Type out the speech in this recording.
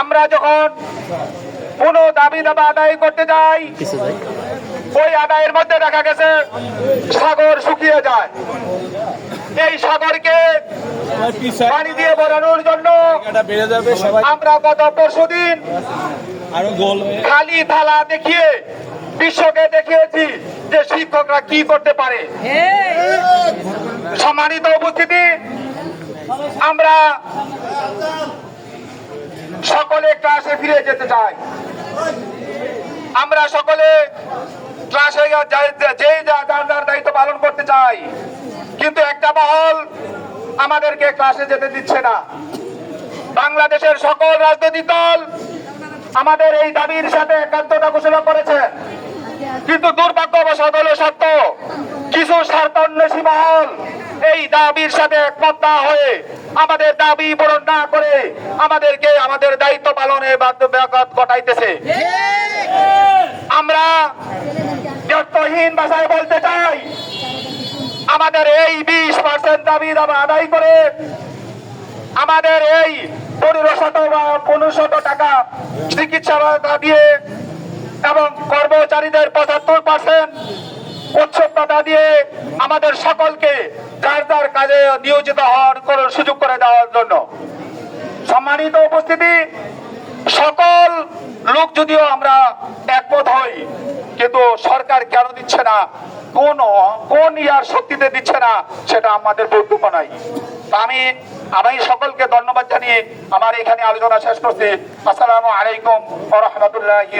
আমরা যখন কোনো দাবি দাবা আদায় করতে যাই, ওই আদায়ের মধ্যে দেখা গেছে সাগর শুকিয়ে যায়। এই সাগরকে পানি দিয়ে ভরানোর জন্য আমরা গত পরশু দিন খালি থালা দেখিয়ে, বিশ্বকে দেখিয়েছি যে শিক্ষকরা কি করতে পারে। সম্মানিত উপস্থিতি, আমরা সকলে ক্লাসে ফিরে যেতে চাই। আমরা সকলে ক্লাসে যা- যার যার দায়িত্ব পালন করতে চাই। কিন্তু একটা মহল আমাদেরকে ক্লাসে যেতে দিচ্ছে না। বাংলাদেশের সকল রাজনৈতিক দল আমাদের এই দাবির সাথে একাত্মতা ঘোষণা করেছেন কিন্তু দুর্ভাগ্যবশত হলো এই দাবির সাথে একমত না হয়ে আমাদের দাবি পূরণ না করে আমাদেরকে আমাদের দায়িত্ব পালনে ব্যাঘাত ঘটাইতেছে। আমরা ব্যর্থহীন ভাষায় বলতে চাই, আমাদের এই বিশ পার্সেন্ট দাবি দাবা আদায় করে আমাদের এই পনেরো শত বা পনেরো টাকা চিকিৎসা দিয়ে এবং কর্মচারীদের পঁচাত্তর পার্সেন্ট উৎসবতা দিয়ে আমাদের সকলকে যার যার কাজে নিয়োজিত হওয়ার করার সুযোগ করে দেওয়ার জন্য। সম্মানিত উপস্থিতি, সকল লোক যদিও আমরা একমত হই, কিন্তু সরকার কেন দিচ্ছে না? কোন কোন ইয়ার শক্তিতে দিচ্ছে না? সেটা আমাদের বক্তব্য নাই। আমি আমি সকলকে ধন্যবাদ জানিয়ে আমার এখানে আলোচনা শেষ করছি। আসসালামু আলাইকুম রাহমাতুল্লাহি